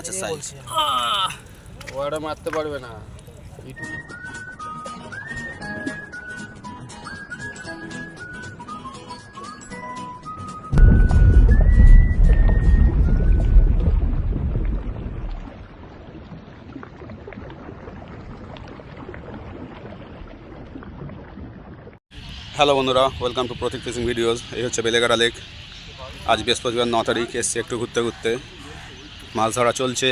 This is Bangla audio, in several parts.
মাছের সাইজ ওটা মারতে পারবে না। হ্যালো বন্ধুরা welcome to Pratik fishing videos এই হচ্ছে বেলেগাড়া লেক। আজ বৃহস্পতিবার ন তারিখ এসছি একটু ঘুরতে ঘুরতে। মাছ ধরা চলছে।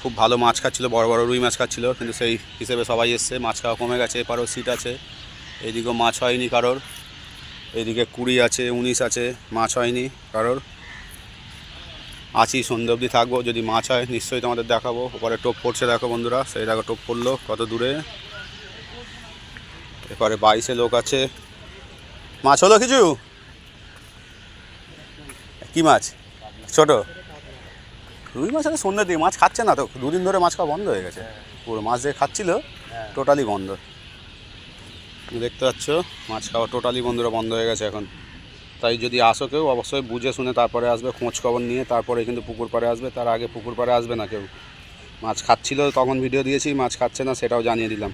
খুব ভালো মাছ খাচ্ছিলো, বড় বড় রুই মাছ খাচ্ছিলো, কিন্তু সেই হিসেবে সবাই এসছে। মাছ খাওয়া কমে গেছে, এপারও সিট আছে। এইদিকেও মাছ হয়নি কারোর। এইদিকে কুড়ি আছে, উনিশ আছে, মাছ হয়নি কারোর। আছি, সন্ধ্যে অবধি থাকব, যদি মাছ হয় নিশ্চয়ই তোমাদের দেখাবো। ওপরে টোপ পড়ছে দেখো বন্ধুরা, সেই দেখো টোপ পড়ল কত দূরে। এরপরে বাইশে লোক আছে। মাছ হলো কিছু কি মাছ? ছোট? রুই মাছ আছে সন্ধ্যের দিকে মাছ খাচ্ছে না তো দুদিন ধরে মাছ খাওয়া বন্ধ হয়ে গেছে। পুরো মাছ যে খাচ্ছিল টোটালি বন্ধ। দেখতে পাচ্ছ মাছ খাওয়া টোটালি বন্ধুরা বন্ধ হয়ে গেছে এখন। তাই যদি আসো কেউ অবশ্যই বুঝে শুনে তারপরে আসবে খোঁজ খবর নিয়ে তারপরে কিন্তু পুকুর পাড়ে আসবে তার আগে পুকুর পাড়ে আসবে না কেউ। মাছ খাচ্ছিল তখন ভিডিও দিয়েছি মাছ খাচ্ছে না সেটাও জানিয়ে দিলাম।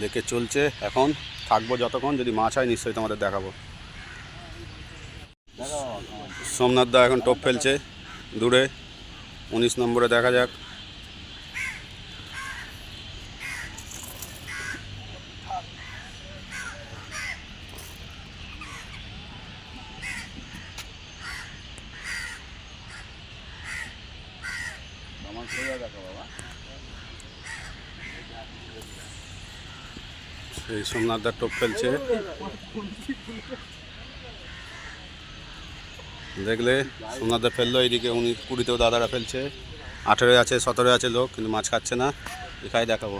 লেকে চলছে এখন। থাকব যতক্ষণ, যদি মাছ হয় নিশ্চয়ই তোমাদের দেখাবো। সোমনাথ দা এখন টোপ ফেলছে, দূরে, উনিশ নম্বরে দেখা যাক। সেই সোমনাথ দা টোপ ফেলছে। দেখলে সোমনাথ দা ফেলল, এইদিকে উনি কুড়িতেও দাদারা ফেলছে। আঠেরোয় আছে সতেরোয় আছে লোক, কিন্তু মাছ খাচ্ছে না। এখানে দেখাবো।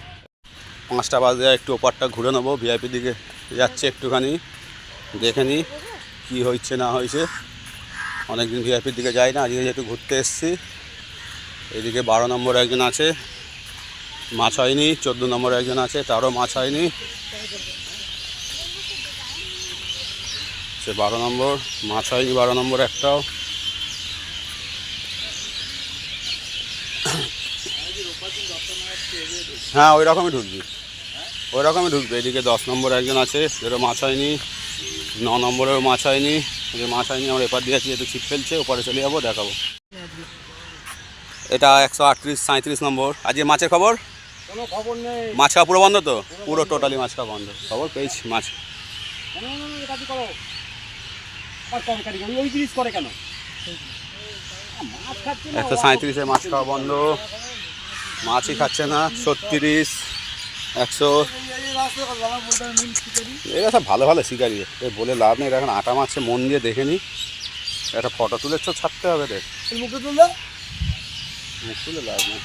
পাঁচটা বাজে, একটু ওপারটা ঘুরে নেব, ভিআইপি দিকে যাচ্ছে একটুখানি। দেখে নিই কী হয়েছে না হয়েছে অনেকদিন ভিআইপির দিকে যাই না, আজকে একটু ঘুরতে এসছি। এইদিকে বারো নম্বর একজন আছে। মাছ হয়নি, চোদ্দ নম্বর একজন আছে, তারও মাছ হয়নি। সে বারো নম্বর, মাছ হয়নি বারো নম্বর একটাও। হ্যাঁ ওই রকমই ঢুকবি। ওই রকমই ঢুকবে, এদিকে দশ নম্বর একজন আছে যেটা মাছ হয়নি। ন নম্বরেও মাছ হয়নি, যে মাছ হয়নি, আমরা এপার দিয়ে আছি, যেহেতু ছিপ ফেলছে, ওপারে চলে যাব, দেখাবো। এটা একশো আটত্রিশ সাঁত্রিশ নম্বর। আজকে মাছের খবর? কোনো খবর নেই। মাছ পুরো বন্ধ তো? পুরো টোটালি মাছ বন্ধ। খবর পেয়েছি মাছ। করো। ওই জিনিস করে কেন? মাছ একশো সাঁত্রিশে মাছ খাওয়া বন্ধ। মাছই খাচ্ছে না ছত্রিশ একশো। এরা সব ভালো ভালো শিকারি। এ বলে লাভ নেই এখন আটা মারছে মন দিয়ে দেখে নি। একটা ফটো তুলে ছাড়তে হবে রে। মুখে মুখ তুলে লাভ নেই।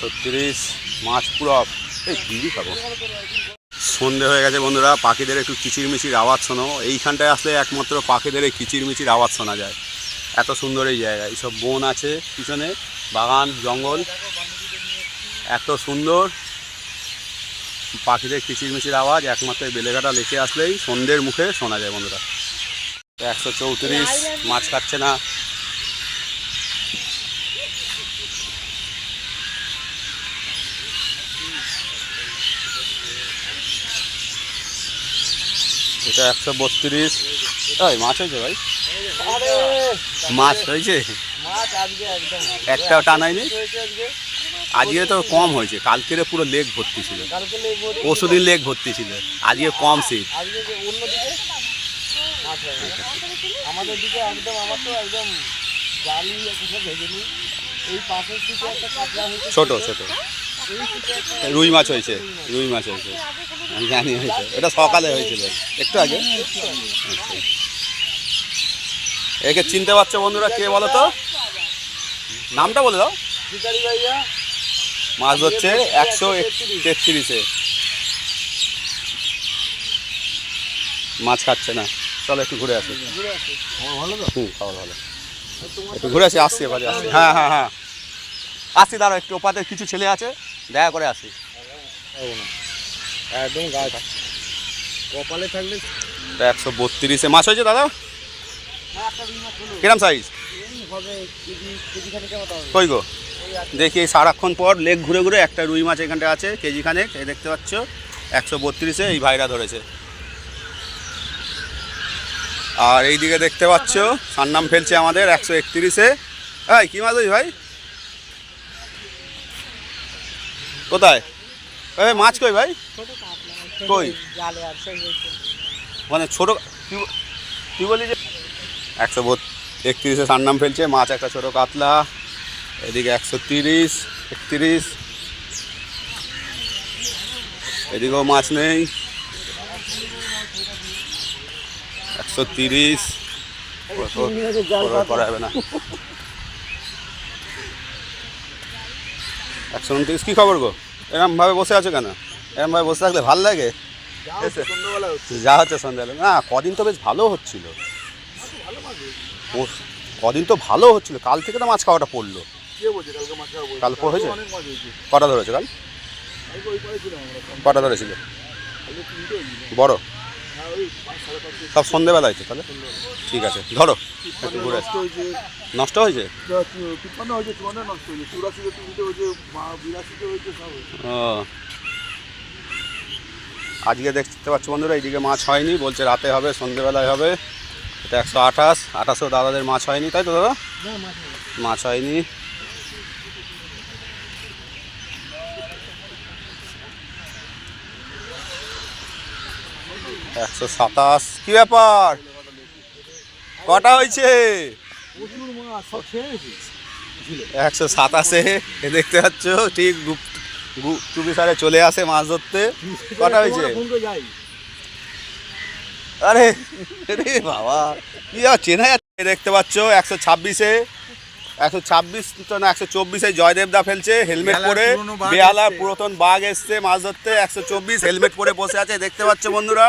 ছত্রিশ, মাছ পুরো এই বিড়ি খাব। সন্ধে হয়ে গেছে বন্ধুরা, পাখিদের একটু কিচিরমিচির আওয়াজ শোনো। এইখানটায় আসলে একমাত্র পাখিদের এই কিচিরমিচির আওয়াজ শোনা যায়। এত সুন্দর এই জায়গা। এইসব বন আছে, পিছনে বাগান, জঙ্গল। এত সুন্দর। পাখিদের কিচিরমিচির আওয়াজ একমাত্র বেলেঘাটা লেকে আসলেই সন্ধ্যের মুখে শোনা যায় বন্ধুরা। একশো চৌত্রিশ, মাছ খাচ্ছে না। এটা একশো বত্রিশ। ওই মাছ হয়েছে ভাই। মাছ হয়েছে? একটাও টানায়নি আজকে। তো কম হয়েছে। কালকেরে পুরো লেক ভর্তি ছিল। কালকে লেবু পরশু দিন লেক ভর্তি ছিল। আজকে কম না। আমাদের দিকে একদম আমার তো একদম জালি ভেজেনি। এই পাশের দিকে একটা ছোট ছোট। রুই মাছ হয়েছে। রুই মাছ হয়েছে। জানি হয়েছে। এটা সকালে হয়েছিল। একটু আগে। একে চিনতে পারছ বন্ধুরা কে বলো তো? নামটা বলে দাও। মাছ ধরছে একশো তেত্রিশে। মাছ খাচ্ছে না। চলো একটু ঘুরে আসি। হুম, খাবার ভালো। একটু ঘুরে আসি, আসছি এবারে, আসছি। হ্যাঁ হ্যাঁ হ্যাঁ। আসছি, দাঁড়াও, একটু ওপাতে কিছু ছেলে আছে। দেখা করে আসি। না একদম গাছ। কপালে থাকলে একশো বত্রিশে। মাছ হয়েছে দাদা? কিরম সাইজ কই গো? দেখি সারাক্ষণ পর লেক ঘুরে ঘুরে একটা রুই মাছ এখানটা আছে, কেজি খানেক। এই দেখতে পাচ্ছ, একশো বত্রিশে এই ভাইরা ধরেছে। আর এই দিকে দেখতে পাচ্ছ, সান্নাম ফেলছে আমাদের একশো একত্রিশে। এই, কী মাছ ওই ভাই? কোথায়? এই মাছ কই ভাই? কই? মানে ছোটো কী বলি যে একশো একত্রিশে সান্নাম ফেলছে মাছ একটা ছোটো কাতলা এদিকে একশো তিরিশ একত্রিশ। এদিকেও মাছ নেই। একশো তিরিশ। করা যাবে না। একশো উনত্রিশ কী খবর গো? এরমভাবে বসে আছো কেন? এরমভাবে বসে থাকলে ভালো লাগে? যা হচ্ছে সন্ধ্যাবেলা। না কদিন তো বেশ ভালো হচ্ছিল। কদিন তো ভালো হচ্ছিল। কাল থেকে তো মাছ খাওয়াটা পড়ল। কাল হয়েছে? কটা ধরেছে কাল? কটা ধরেছিল? বড়? সব সন্ধেবেলায় হয়েছে তাহলে? ঠিক আছে, ধরো, একটু ঘুরে নষ্ট হয়েছে? আজকে দেখতে পাচ্ছ বন্ধুরা, এইদিকে মাছ হয়নি, বলছে রাতে হবে, সন্ধেবেলায় হবে। এটা একশো আঠাশ, আঠাশও দাদাদের মাছ হয়নি, তাই তো দাদা। মাছ হয়নি। একশো সাতাশ কি ব্যাপার? কটা হয়েছে? একশো সাতাশে দেখতে পাচ্ছ ঠিক টুপি সারে চলে আসে মাছ ধরতে। কটা হয়েছে? আরে রে বাবা কি চেনা যাচ্ছে? দেখতে পাচ্ছ একশো ছাব্বিশে একশো ছাব্বিশ তো না একশো চব্বিশে জয়দেবদা ফেলছে হেলমেট পরে বেহালার পুরাতন বাঘ এসছে মাছ ধরতে একশো চব্বিশ হেলমেট পরে বসে আছে দেখতে পাচ্ছ বন্ধুরা।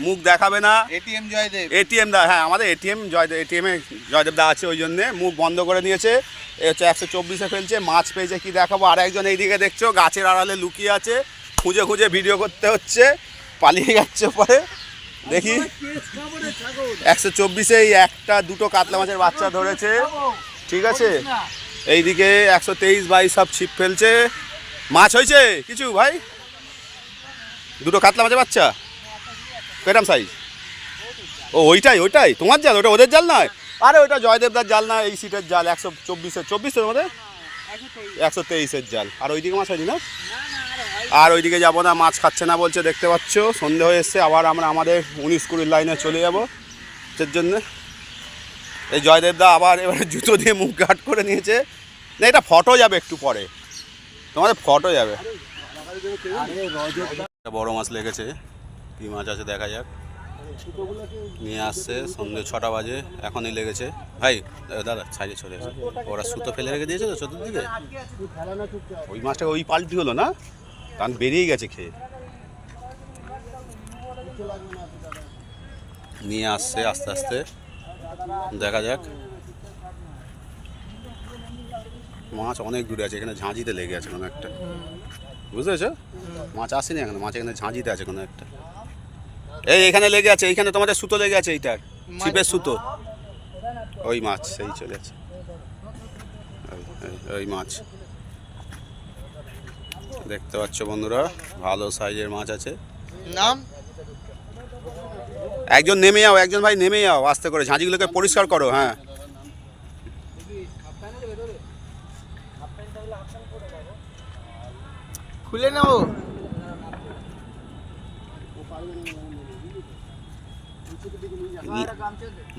মুখ দেখাবে না। এটিএম জয়দেব। এটিএম দা হ্যাঁ আমাদের এটিএম জয়দেব এটিএমে জয়দেব দা আছে ওই জন্যে। মুখ বন্ধ করে নিয়েছে। এ হচ্ছে একশো চব্বিশে ফেলছে। মাছ পেয়েছে কি দেখাবো? আর একজন এইদিকে দেখছ গাছের আড়ালে লুকিয়ে আছে। খুঁজে খুঁজে ভিডিও করতে হচ্ছে। পালিয়ে যাচ্ছে পরে দেখি। একশো চব্বিশে এই একটা দুটো কাতলা মাছের বাচ্চা ধরেছে। ঠিক আছে? এইদিকে একশো তেইশ বাইশ সব ছিপ ফেলছে। মাছ হয়েছে? কিছু ভাই? দুটো কাতলা মাছের বাচ্চা? কেরাম সাইজ ও, ওইটাই ওইটাই। তোমার জাল, ওটা ওদের জাল নয়? আরে ওইটা জয়দেবদার জাল না, এই সিটের জাল, একশো চব্বিশের চব্বিশের মধ্যে? একশো তেইশের জাল। আর ওইদিকে মাছ হয়নি না? আর ওইদিকে যাব না, মাছ খাচ্ছে না বলছে, দেখতে পাচ্ছ? সন্ধে হয়ে এসছে, আবার আমরা আমাদের উনিশ কুড়ির লাইনে চলে যাব। এর জন্য। এই জয়দেবদা আবার এবারে জুতো দিয়ে মুখ গাট করে নিয়েছে। না, এটা ফটো যাবে একটু পরে। তোমাদের ফটো যাবে। বড় মাছ লেগেছে। কি মাছ আছে দেখা যাক। নিয়ে আসছে সন্ধ্যে ছটা বাজে এখনই লেগেছে। ভাই দাদা সাইডে চলে এসে। ওরা সুতো ফেলে রেখে দিয়েছে তো চতুর্দিকে? ওই মাছটা ওই পাল্টি হলো না? কারণ বেরিয়ে গেছে খেয়ে। নিয়ে আসছে আস্তে আস্তে। দেখা যাক। মাছ অনেক দূরে আছে এখানে ঝাঁঝিতে লেগে আছে কোনো একটা। বুঝতে পেরেছ? মাছ আসেনি এখানে মাছ এখানে ঝাঁঝিতে আছে কোনো একটা। এই এখানে লেগে আছে এইখানে তোমাদের সুতো লেগে আছে এইটার ছিপের সুতো। ওই মাছ সেই চলে আছে ওই- মাছ। দেখতে পাচ্ছ বন্ধুরা ভালো সাইজের মাছ আছে। নাম? একজন নেমে যাও একজন ভাই নেমে যাও আস্তে করে ঝাঁঝিগুলোকে পরিষ্কার করো হ্যাঁ। খুলে নেব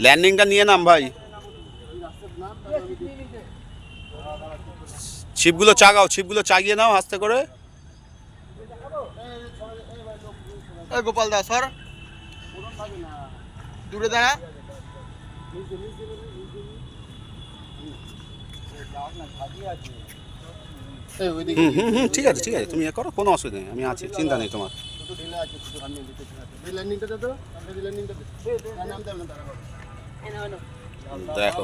ল্যান্ডিংটা নিয়ে নাম ভাই। ছিপগুলো চাগাও ছিপগুলো চাগিয়ে নাও আস্তে করে। গোপাল দাস সর। দূরে দাঁড়া। ঠিক আছে ঠিক আছে তুমি এ করো কোনো অসুবিধা নেই আমি আছি চিন্তা নেই তোমার। দেখো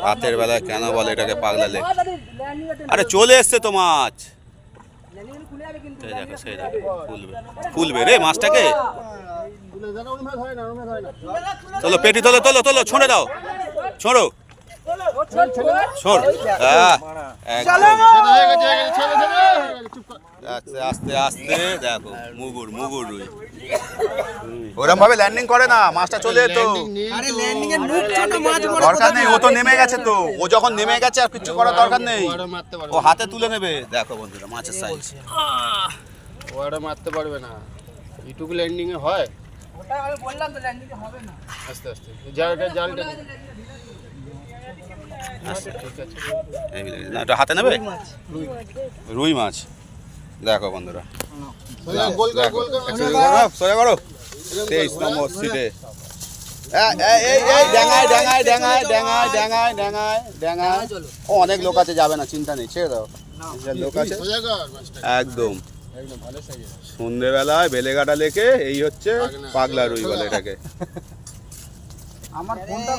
রাতের বেলায় কেন বলে এটাকে পাগলা লেক আরে চলে এসছে তো মাছ এই দেখো সেই ফুলবে ফুলবে রে মাছটাকে চলো পেটি তোলো তোলো তোলো ছোঁড়ে দাও ছোঁড়ো ছোড় একদম। আস্তে আস্তে আস্তে। দেখো মুগুর মুগুর রুই। ওরম ভাবে ল্যান্ডিং করে না মাছটা চলে যেত আরে ল্যান্ডিং এর মুখ ছোট মাছ বড় দরকার নেই ও তো নেমে গেছে তো। ও যখন নেমে গেছে আর কিছু করার দরকার নেই। ও হাতে তুলে নেবে। দেখো বন্ধুরা মাছের সাইজ ও ওরা মারতে পারবে না। ইটুকু ল্যান্ডিং এ হয়? ওটা আমি বললাম তো ল্যান্ডিং হবে না। আস্তে আস্তে। জালটা জালটা হাতে নেবে? রুই মাছ। দেখো বন্ধুরা। সোজা করো তেইশ নম্বর সিটে অনেক লোক আছে যাবে না চিন্তা নেই ছেড়ে দাও। লোক আছে। একদম একদম ভালো সাইজ সন্ধেবেলায় বেলেঘাটা লেকে এই হচ্ছে পাগলা রুই বলে এটাকে। আমার ফোনটা